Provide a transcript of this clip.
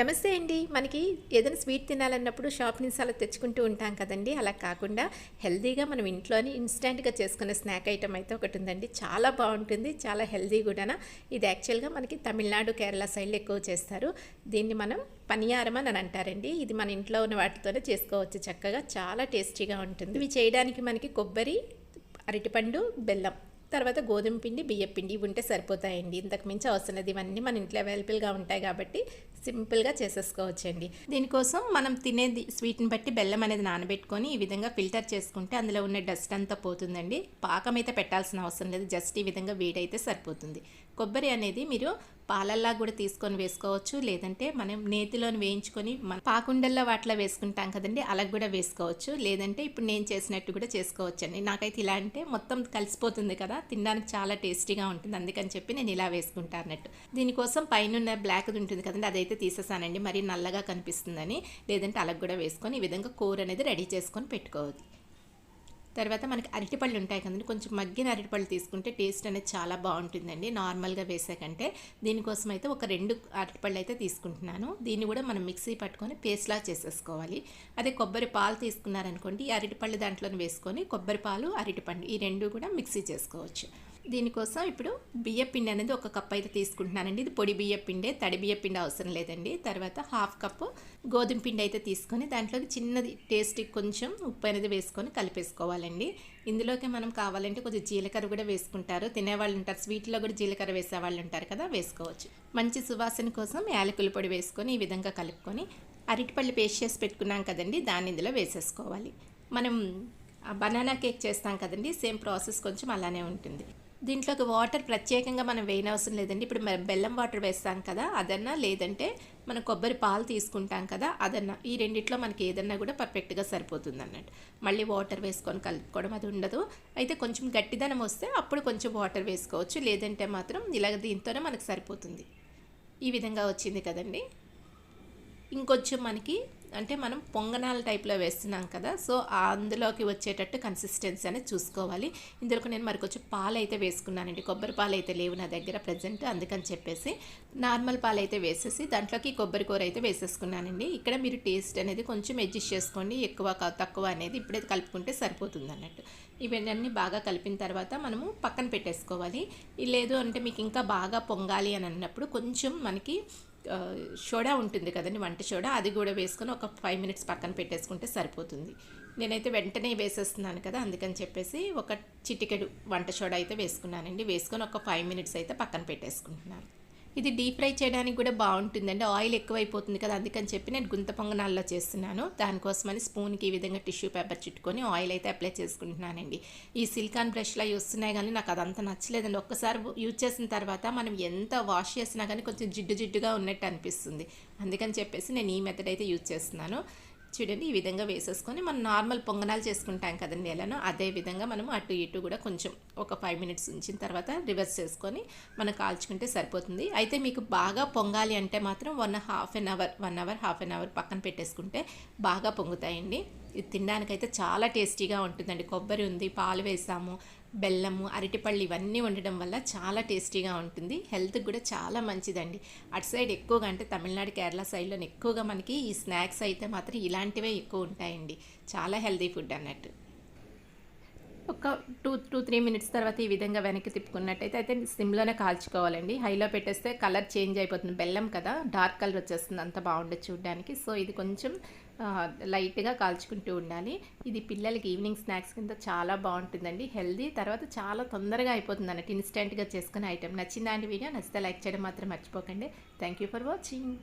నమస్తే అండి. మనకి ఏదైనా స్వీట్ తినాలన్నప్పుడు షాప్ నుంచి అలా తెచ్చుకుంటూ ఉంటాం కదండి. అలా కాకుండా హెల్తీగా మనం ఇంట్లోనే ఇన్స్టెంట్గా చేసుకునే స్నాక్ ఐటమ్ అయితే ఒకటి ఉందండి. చాలా బాగుంటుంది. చాలా హెల్తీ కూడా ఇది యాక్చువల్గా మనకి తమిళనాడు కేరళ సైడ్లో ఎక్కువ చేస్తారు. దీన్ని మనం పనియారం అని అంటారండి. ఇది మన ఇంట్లో ఉన్న వాటితోనే చేసుకోవచ్చు చక్కగా. చాలా టేస్టీగా ఉంటుంది. ఇవి చేయడానికి మనకి కొబ్బరి అరటిపండు బెల్లం తర్వాత గోధుమ పిండి బియ్యం పిండి ఇవి ఉంటే సరిపోతాయండి. ఇంతకు మించి అవసరం లేదు. ఇవన్నీ మన ఇంట్లో అవైలబుల్గా ఉంటాయి కాబట్టి సింపుల్గా చేసేసుకోవచ్చండి. దీనికోసం మనం తినేది స్వీట్ని బట్టి బెల్లం అనేది నానబెట్టుకొని ఈ విధంగా ఫిల్టర్ చేసుకుంటే అందులో ఉన్న డస్ట్ అంతా పోతుందండి. పాకం అయితే పెట్టాల్సిన అవసరం లేదు. జస్ట్ ఈ విధంగా వేడైతే సరిపోతుంది. కొబ్బరి అనేది మీరు పాలల్లా కూడా తీసుకొని వేసుకోవచ్చు. లేదంటే మనం నేతిలోని వేయించుకొని మన పాకుండల్లో వాటిలో వేసుకుంటాం కదండి అలా కూడా వేసుకోవచ్చు. లేదంటే ఇప్పుడు నేను చేసినట్టు కూడా చేసుకోవచ్చు అండి నాకైతే ఇలా అంటే మొత్తం కలిసిపోతుంది కదా తినడానికి చాలా టేస్టీగా ఉంటుంది. అందుకని చెప్పి నేను ఇలా వేసుకుంటా అన్నట్టు. దీనికోసం పైన బ్లాక్ ఉంటుంది కదండి అదైతే తీసేసానండి. మరి నల్లగా కనిపిస్తుందని. లేదంటే అలా కూడా వేసుకొని ఈ విధంగా కూర అనేది రెడీ చేసుకొని పెట్టుకోవచ్చు తర్వాత మనకి అరటిపళ్ళు ఉంటాయి కదండి కొంచెం మగ్గిన అరటిపళ్ళు తీసుకుంటే టేస్ట్ అనేది చాలా బాగుంటుందండి నార్మల్గా వేసే కంటే. దీనికోసం అయితే ఒక రెండు అరటిపళ్ళు అయితే తీసుకుంటున్నాను. దీన్ని కూడా మనం మిక్సీ పట్టుకొని పేస్ట్లా చేసేసుకోవాలి. అదే కొబ్బరి పాలు తీసుకున్నారనుకోండి ఈ అరటిపళ్ళు దాంట్లో వేసుకొని కొబ్బరి పాలు అరటిపండు ఈ రెండు కూడా మిక్సీ చేసుకోవచ్చు. దీనికోసం ఇప్పుడు బియ్య పిండి అనేది ఒక కప్ అయితే తీసుకుంటున్నానండి. ఇది పొడి బియ్య పిండే తడి బియ్య పిండి అవసరం లేదండి. తర్వాత హాఫ్ కప్పు గోధుమ పిండి అయితే తీసుకొని దాంట్లోకి చిన్నది టేస్ట్ కొంచెం ఉప్పు అనేది వేసుకొని కలిపేసుకోవాలండి. ఇందులోకి మనం కావాలంటే కొంచెం జీలకర్ర కూడా వేసుకుంటారు. తినేవాళ్ళు ఉంటారు. స్వీట్లో కూడా జీలకర్ర వేసే వాళ్ళు ఉంటారు కదా వేసుకోవచ్చు. మంచి సువాసన కోసం యాలకుల పొడి వేసుకొని ఈ విధంగా కలుపుకొని అరటిపళ్ళు పేస్ట్ చేసి పెట్టుకున్నాం కదండి దాన్ని ఇందులో వేసేసుకోవాలి. మనం బనానా కేక్ చేస్తాం కదండి సేమ్ ప్రాసెస్ కొంచెం అలానే ఉంటుంది. దీంట్లోకి వాటర్ ప్రత్యేకంగా మనం వేయనవసరం లేదండి. ఇప్పుడు మనం బెల్లం వాటర్ వేస్తాం కదా అదన్నా లేదంటే మనం కొబ్బరి పాలు తీసుకుంటాం కదా అదన్నా. ఈ రెండిట్లో మనకి ఏదన్నా కూడా పర్ఫెక్ట్గా సరిపోతుంది అన్నట్టు మళ్ళీ వాటర్ వేసుకొని కలుపుకోవడం అది ఉండదు. అయితే కొంచెం గట్టిదనం వస్తే అప్పుడు కొంచెం వాటర్ వేసుకోవచ్చు. లేదంటే మాత్రం ఇలాగ దీంతోనే మనకు సరిపోతుంది. ఈ విధంగా వచ్చింది కదండి. ఇంకొంచెం మనకి అంటే మనం పొంగనాల టైప్లో వేస్తున్నాం కదా సో అందులోకి వచ్చేటట్టు కన్సిస్టెన్సీ అనేది చూసుకోవాలి. ఇందులోకి నేను మరి కొంచెం పాలు అయితే వేసుకున్నానండి. కొబ్బరి పాలు అయితే లేవు నా దగ్గర ప్రజెంట్ అందుకని చెప్పేసి నార్మల్ పాలు అయితే వేసేసి దాంట్లోకి కొబ్బరి కూర అయితే వేసేసుకున్నానండి. ఇక్కడ మీరు టేస్ట్ అనేది కొంచెం అడ్జస్ట్ చేసుకోండి. ఎక్కువ తక్కువ అనేది ఇప్పుడే కలుపుకుంటే సరిపోతుంది అన్నట్టు. ఇవన్నీ బాగా కలిపిన తర్వాత మనము పక్కన పెట్టేసుకోవాలి. లేదు అంటే మీకు ఇంకా బాగా పొంగాలి అని అన్నప్పుడు కొంచెం మనకి సోడా ఉంటుంది కదండి వంట సోడా అది కూడా వేసుకొని ఒక ఫైవ్ మినిట్స్ పక్కన పెట్టేసుకుంటే సరిపోతుంది. నేనైతే వెంటనే వేసేస్తున్నాను కదా అందుకని చెప్పేసి ఒక చిటికెడు వంట సోడా అయితే వేసుకున్నానండి. వేసుకొని ఒక ఫైవ్ మినిట్స్ అయితే పక్కన పెట్టేసుకుంటున్నాను. ఇది డీప్ ఫ్రై చేయడానికి కూడా బాగుంటుందండి. ఆయిల్ ఎక్కువైపోతుంది కదా అందుకని చెప్పి నేను గుంత పొంగనాల్లో చేస్తున్నాను. దానికోసమని స్పూన్కి ఈ విధంగా టిష్యూ పేపర్ చుట్టుకొని ఆయిల్ అయితే అప్లై చేసుకుంటున్నానండి. ఈ సిలికాన్ అవి వస్తున్నాయి కానీ నాకు అదంతా నచ్చలేదండి. ఒక్కసారి యూజ్ చేసిన తర్వాత మనం ఎంత వాష్ చేసినా కానీ కొంచెం జిడ్డు జిడ్డుగా ఉన్నట్టు అనిపిస్తుంది. అందుకని చెప్పేసి నేను ఈ మెథడ్ అయితే యూజ్ చేస్తున్నాను. చూడండి ఈ విధంగా వేసేసుకొని మనం నార్మల్ పొంగనాలు చేసుకుంటాం కదండి ఎలానో అదే విధంగా మనం అటు ఇటు కూడా కొంచెం ఒక ఫైవ్ మినిట్స్ ఉంచిన తర్వాత రివర్స్ చేసుకొని మనం కాల్చుకుంటే సరిపోతుంది. అయితే మీకు బాగా పొంగాలి అంటే మాత్రం one half an hour one hour half an hour పక్కన పెట్టేసుకుంటే బాగా పొంగుతాయండి. ఇది తినడానికైతే చాలా టేస్టీగా ఉంటుందండి. కొబ్బరి ఉంది పాలు వేసాము బెల్లము అరటిపళ్ళు ఇవన్నీ ఉండడం వల్ల చాలా టేస్టీగా ఉంటుంది. హెల్త్కి కూడా చాలా మంచిదండి. అటు సైడ్ ఎక్కువగా అంటే తమిళనాడు కేరళ సైడ్లో ఎక్కువగా మనకి ఈ స్నాక్స్ అయితే మాత్రం ఇలాంటివే ఎక్కువ ఉంటాయండి. చాలా హెల్తీ ఫుడ్ అన్నట్టు. ఒక టూ టూ త్రీ మినిట్స్ తర్వాత ఈ విధంగా వెనక్కి తిప్పుకున్నట్టయితే అయితే సిమ్లోనే కాల్చుకోవాలండి. హైలో పెట్టేస్తే కలర్ చేంజ్ అయిపోతుంది. బెల్లం కదా డార్క్ కలర్ వచ్చేస్తుంది. అంత బాగుండదు చూడడానికి. సో ఇది కొంచెం లైట్గా కాల్చుకుంటూ ఉండాలి. ఇది పిల్లలకి ఈవినింగ్ స్నాక్స్ కింద చాలా బాగుంటుందండి. హెల్దీ తర్వాత చాలా తొందరగా అయిపోతుంది అన్నట్టు ఇన్స్టెంట్గా చేసుకునే ఐటెం. నచ్చిందా అండి వీడియో? నచ్చితే లైక్ చేయడం మాత్రం మర్చిపోకండి. Thank you for watching.